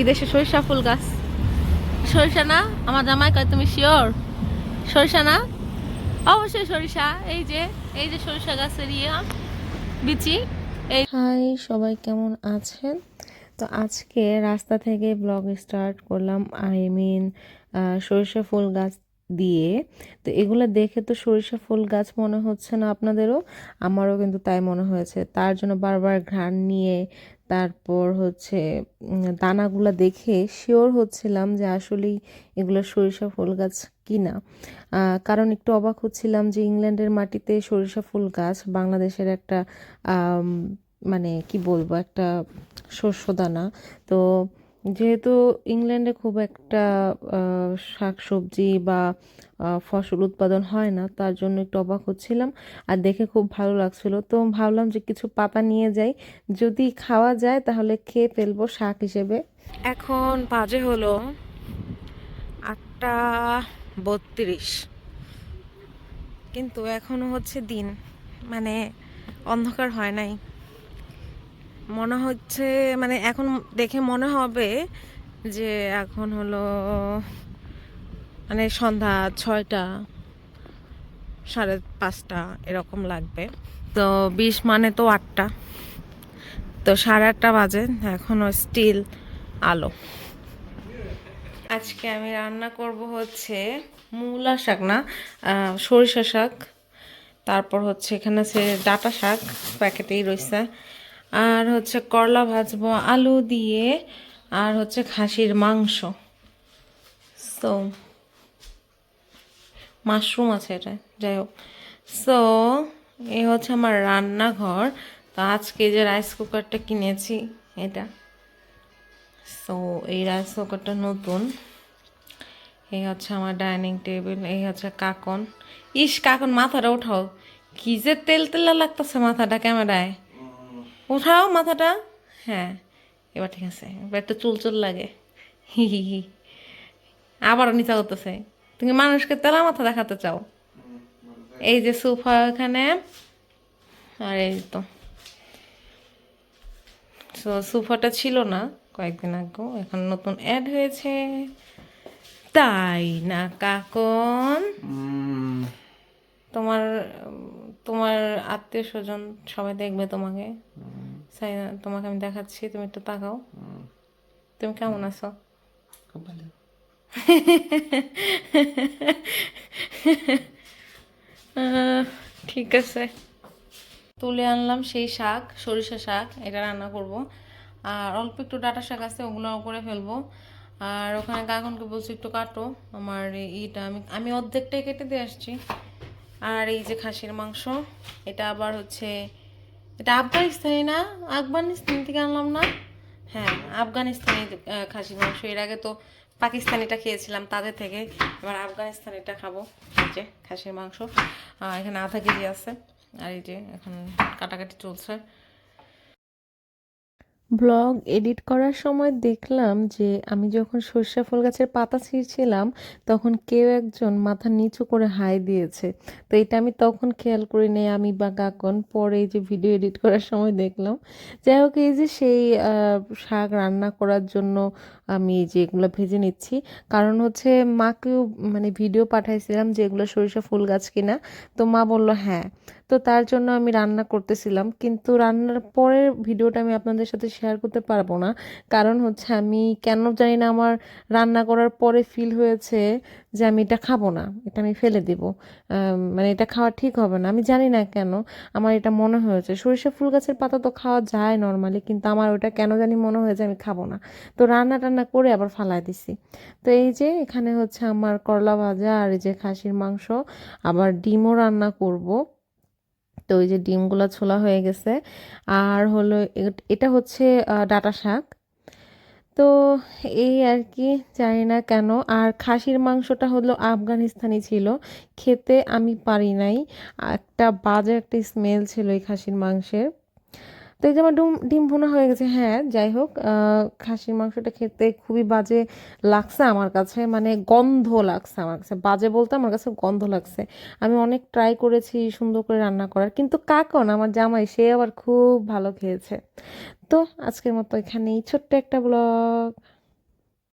বিদেশে সরিষা ফুল গাছ। সরিষা না? আমার জামাই কয়, তুমি শিওর সরিষা না? অবশ্যই সরিষা। এই যে এই যে সরিষা গাছের ইয়া, বিচি। এই হাই, সবাই কেমন আছেন? তো আজকে রাস্তা থেকে ব্লগ স্টার্ট করলাম আই মিন সরিষা ফুল গাছ দিয়ে। তো এগুলো দেখে তো সরিষা ফুল গাছ মনে হচ্ছে না আপনাদেরও? আমারও কিন্তু তাই মনে হয়েছে। তার জন্য বারবার ঘ্রাণ নিয়ে তারপর হচ্ছে দানাগুলো দেখে শিওর হচ্ছিলাম যে আসলেই এগুলো সরিষা ফুল গাছ কি না কারণ একটু অবাক হচ্ছিলাম যে ইংল্যান্ডের মাটিতে সরিষা ফুল গাছ বাংলাদেশের একটা মানে কি বলব, একটা শস্য দানা। তো যেহেতু ইংল্যান্ডে খুব একটা আহ, শাকসবজি বা ফসল উৎপাদন হয় না তার জন্য একটু অবাক হচ্ছিলাম আর দেখে খুব ভালো লাগছিল। তো ভাবলাম যে কিছু পাতা নিয়ে যাই। যদি খাওয়া যায় তাহলে খেয়ে ফেলব শাক হিসেবে। এখন বাজে হলো আটটা বত্রিশ। কিন্তু এখনও হচ্ছে দিন। মানে অন্ধকার হয় নাই। মনে হচ্ছে মানে এখন দেখে মনে হবে যে এখন হলো মানে সন্ধ্যা ছয়টা, সাড়ে পাঁচটা এরকম লাগবে। তো বিশ মানে তো আটটা। তো সাড়ে আটটা বাজে, এখনও স্টিল আলো। আজকে আমি রান্না করব হচ্ছে মূলা শাক না সরিষা শাক। তারপর হচ্ছে এখানে আছে ডাটা শাক, প্যাকেটেই রয়েছে আর হচ্ছে করলা ভাজবো আলু দিয়ে আর হচ্ছে খাসির মাংস। সো মাশরুম আছে এটা, যাই হোক। সো এই হচ্ছে আমার রান্নাঘর। তো আজকে যে রাইস কুকারটা কিনেছি, এটা। সো এই রাইস কুকারটা নতুন। এই হচ্ছে আমার ডাইনিং টেবিল এই হচ্ছে কাকন। ইস, কাকন, মাথাটা উঠাও। কি যে তেল তেলা লাগতেছে মাথাটা ক্যামেরায়। উঠাও মাথাটা। হ্যাঁ এবার ঠিক আছে এবার একটু চুল চুল লাগে। হি হি হি। আবারও নিচা করতেছে। তুমি মানুষকে তেলা মাথা দেখাতে চাও। এই যে সোফা এখানে আর এই তো। তো সোফাটা ছিল না কয়েকদিন আগে এখন নতুন অ্যাড হয়েছে। তাই না কাকন? তোমার তোমার আত্মীয় স্বজন সবাই দেখবে তোমাকে। তোমাকে আমি দেখাচ্ছি তুমি একটু তাকাও। তুমি কেমন আছো? খুব ভালো। ঠিক আছে। তুলে আনলাম সেই শাক সরিষা শাক এটা রান্না করব। আর অল্প একটু ডাটা শাক আছে ওগুলো করে ফেলব। আর ওখানে গাগনকে বলছি একটু কাটো আমার ইটা আমি আমি অর্ধেকটাই কেটে দিয়ে আসছি। আর এই যে খাসির মাংস, এটা আবার হচ্ছে, এটা আফগানিস্তানি না? আফগানিস্তান থেকে আনলাম না? হ্যাঁ আফগানিস্তানি খাসির মাংস। এর আগে তো পাকিস্তানিটা খেয়েছিলাম তাদের থেকে। এবার আফগানিস্তানিটা খাব। যে খাসির মাংস। এখানে আধা কেজি আছে। আর এই যে এখন কাটাকাটি চলছে। ব্লগ এডিট করার সময় দেখলাম যে আমি যখন সর্ষা ফুল গাছের পাতা ছিঁড়ছিলাম, তখন কেউ একজন মাথা নিচু করে হাই দিয়েছে। তো এটা আমি তখন খেয়াল করি নেই আমি বা কাকন পরে যে ভিডিও এডিট করার সময় দেখলাম। যাই হোক, এই যে সেই শাক রান্না করার জন্য আমি যে এগুলো ভেজে নিচ্ছি। কারণ হচ্ছে মাকেও মানে ভিডিও পাঠাইছিলাম যে এগুলো সরিষা ফুল গাছ কিনা। তো মা বলল হ্যাঁ। তো তার জন্য আমি রান্না করতেছিলাম। কিন্তু রান্নার পরের ভিডিওটা আমি আপনাদের সাথে শেয়ার করতে পারব না। কারণ হচ্ছে আমি কেন জানি না আমার রান্না করার পরে ফিল হয়েছে যে আমি এটা খাব না, এটা আমি ফেলে দিব। মানে এটা খাওয়া ঠিক হবে না। আমি জানি না কেন, আমার এটা মনে হয়েছে। সরিষা ফুল গাছের পাতা তো খাওয়া যায় নর্মালি কিন্তু আমার ওটা কেন জানি মনে হয়েছে আমি খাব না। তো রান্না টান্না করে আবার ফালাই দিছি। তো এই যে এখানে হচ্ছে আমার করলা ভাজা আর এই যে খাসির মাংস, আবার ডিমও রান্না করব। তো ওই যে ডিমগুলো ছোলা হয়ে গেছে। আর হলো এটা হচ্ছে ডাঁটা শাক। তো এই আর কি, জানি না কেন। আর খাসির মাংসটা হলো আফগানিস্তানি ছিল, খেতে আমি পারি নাই। একটা বাজে একটা স্মেল ছিল এই খাসির মাংসের। তো এই যে আমার ডিম ডিম ভুনা হয়ে গেছে হ্যাঁ যাই হোক খাসির মাংসটা খেতে খুবই বাজে লাগছে আমার কাছে মানে গন্ধ লাগছে আমার কাছে। বাজে বলতে আমার কাছে গন্ধ লাগছে। আমি অনেক ট্রাই করেছি সুন্দর করে রান্না করার, কিন্তু কাকন, আমার জামাই, সে আবার খুব ভালো খেয়েছে। তো আজকের মতো এখানেই। ছোট্ট একটা ব্লগ।